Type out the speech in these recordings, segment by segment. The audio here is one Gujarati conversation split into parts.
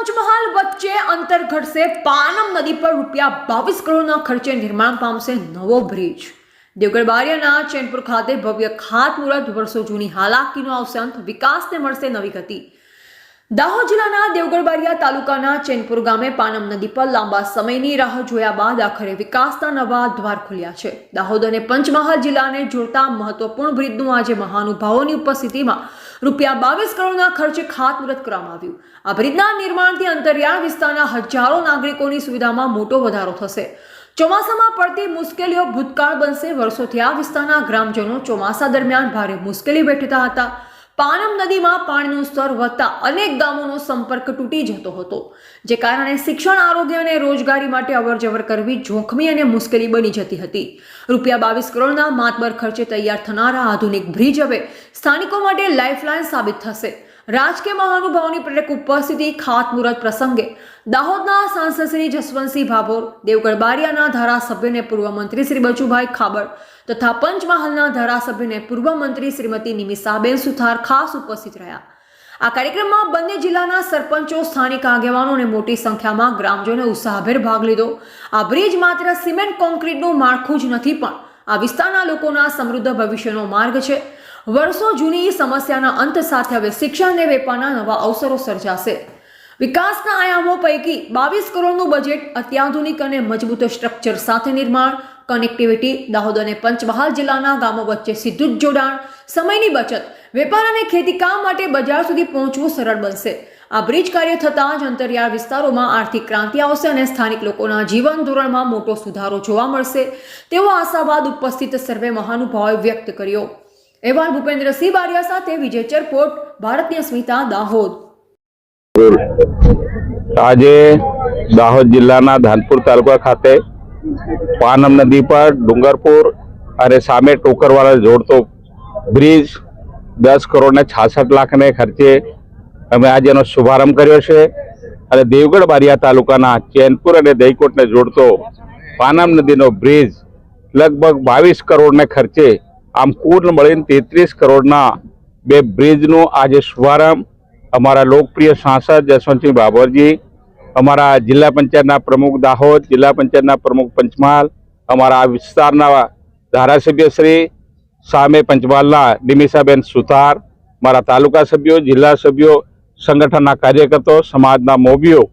પંચમહાલ વચ્ચે અંતર ઘટશે. પાનમ નદી પર રૂપિયા બાવીસ કરોડના ખર્ચે નિર્માણ પામશે નવો બ્રિજ. દેવગઢ બારિયાના ચેનપુર ખાતે ભવ્ય ખાતમુહૂર્ત વર્ષો જૂની હાલાકીનો આવશે અંત વિકાસને મળશે નવી ગતિ. દાહોદ જિલ્લાના દેવગઢ બારિયા તાલુકાના ચેનપુર ગામે પાનમ નદી પર લાંબા સમયની રાહ જોયા બાદ આખરે વિકાસના નવા દ્વાર ખુલ્યા છે. દાહોદ અને પંચમહાલ જિલ્લાને જોડતા મહત્વપૂર્ણ બ્રિજનું આજે મહાનુભાવોની ઉપસ્થિતિમાં રૂપિયા બાવીસ કરોડના ખર્ચે ખાતમુહૂર્ત કરવામાં આવ્યું. આ બ્રિજના નિર્માણથી અંતરિયાળ વિસ્તારના હજારો નાગરિકોની સુવિધામાં મોટો વધારો થશે. ચોમાસામાં પડતી મુશ્કેલીઓ ભૂતકાળ બનશે. વર્ષોથી આ વિસ્તારના ગ્રામજનો ચોમાસા દરમિયાન ભારે મુશ્કેલી વેઠતા હતા. પાનમ નદીમાં પાણીનું સ્તર વધતા અનેક ગામોનો સંપર્ક તૂટી જતો હતો, જે કારણે શિક્ષણ, આરોગ્ય અને રોજગારી માટે અવરજવર કરવી જોખમી અને મુશ્કેલી બની જતી હતી. રૂપિયા બાવીસ કરોડના માતબર ખર્ચે તૈયાર થનારા આધુનિક બ્રિજ હવે સ્થાનિકો માટે લાઇફલાઇન સાબિત થશે. રાજકીય મહાનુભાવોની પ્રેરક ઉપસ્થિતિ ખાતમુહૂર્ત પ્રસંગે દાહોદના સાંસદ શ્રી જસવંતસિંહ ભાભોર, દેવગઢ બારિયાના ધારાસભ્યને પૂર્વ મંત્રી શ્રી બચુભાઈ ખાબડ તથા પંચમહાલના ધારાસભ્યને પૂર્વ મંત્રી શ્રીમતી નિમિષાબેન સુથાર ખાસ ઉપસ્થિત રહ્યા. આ કાર્યક્રમમાં બંને જિલ્લાના સરપંચો, સ્થાનિક આગેવાનો અને મોટી સંખ્યામાં ગ્રામજનોએ ઉત્સાહભેર ભાગ લીધો. આ બ્રિજ માત્ર સિમેન્ટ કોન્ક્રીટનું માળખું જ નથી પણ આ વિસ્તારના લોકોના સમૃદ્ધ ભવિષ્યનો માર્ગ છે. વર્ષો જૂની સમસ્યાના અંત સાથે હવે શિક્ષણ અને વેપારના નવા અવસરો સર્જાશે. વિકાસના આયામો પૈકી બાવીસ કરોડનું બજેટ અત્યાધુનિક અને મજબૂત સ્ટ્રક્ચર સાથે નિર્માણ કનેક્ટિવિટી દાહોદ અને પંચમહાલ જિલ્લાના ગામો વચ્ચે સીધું જ જોડાણ, સમયની બચત, વેપાર અને ખેતીકામ માટે બજાર સુધી પહોંચવું સરળ બનશે. આ બ્રિજ કાર્ય થતાં જ અંતરિયાળ વિસ્તારોમાં આર્થિક ક્રાંતિ આવશે અને સ્થાનિક લોકોના જીવન ધોરણમાં મોટો સુધારો જોવા મળશે. તેવો આશાવાદ ઉપસ્થિત સર્વે મહાનુભાવોએ વ્યક્ત કર્યો. અહેવાલ ભૂપેન્દ્રસિંહ બારિયા સાથે વિજય ચરપોટ, ભારતીય સ્મિતા, દાહોદ. આજે દાહોદ જિલ્લાના ધાનપુર તાલુકા ખાતે પાનમ નદી પર ડુંગરપુર અને સામે ટોકરવાળા જોડતો બ્રિજ દસ કરોડ ને છાસઠ લાખને ખર્ચે અમે આજે એનો શુભારંભ કર્યો છે અને દેવગઢ બારિયા તાલુકાના ચેનપુર અને દહીકોટને જોડતો પાનમ નદીનો બ્રિજ લગભગ બાવીસ કરોડને ખર્ચે આમ કુલ મળીને તેત્રીસ કરોડના બે બ્રિજનો આજે શુભારંભ. અમારા લોકપ્રિય સાંસદ જસવંતસિંહ બાબરજી, અમારા જિલ્લા પંચાયતના પ્રમુખ દાહોદ, જિલ્લા પંચાયતના પ્રમુખ પંચમહાલ, અમારા આ વિસ્તારના ધારાસભ્ય શ્રી સામે પંચમહાલના નિમિષાબેન સુથાર, મારા તાલુકા સભ્યો, જિલ્લા સભ્યો, સંગઠનના કાર્યકર્તાઓ સમાજના મોભીઓ,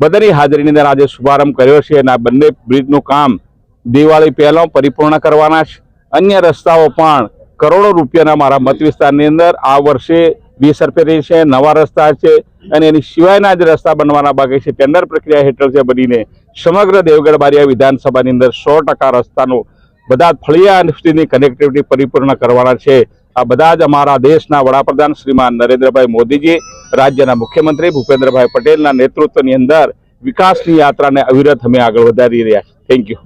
બધાની હાજરીની અંદર આજે શુભારંભ કર્યો છે અને આ બંને બ્રિજનું કામ દિવાળી પહેલાં પરિપૂર્ણ કરવાના છે. અન્ય રસ્તાઓ પણ કરોડો રૂપિયાના મારા મત વિસ્તારની અંદર આ વર્ષે બી રૂપિયા છે, નવા રસ્તા છે અને એની સિવાયના જ રસ્તા બનવાના બાકી છે. ટેન્ડર પ્રક્રિયા હેઠળ છે બનીને સમગ્ર દેવગઢ બારિયા વિધાનસભાની અંદર સો ટકા રસ્તાનું બધા ફળિયા સુધીની કનેક્ટિવિટી પરિપૂર્ણ કરવાના છે. આ બધા જ અમારા દેશના વડાપ્રધાન શ્રીમાન નરેન્દ્રભાઈ મોદીજી, રાજ્યના મુખ્યમંત્રી ભૂપેન્દ્રભાઈ પટેલના નેતૃત્વની અંદર વિકાસની યાત્રાને અવિરત અમે આગળ વધારી રહ્યા થેન્ક યુ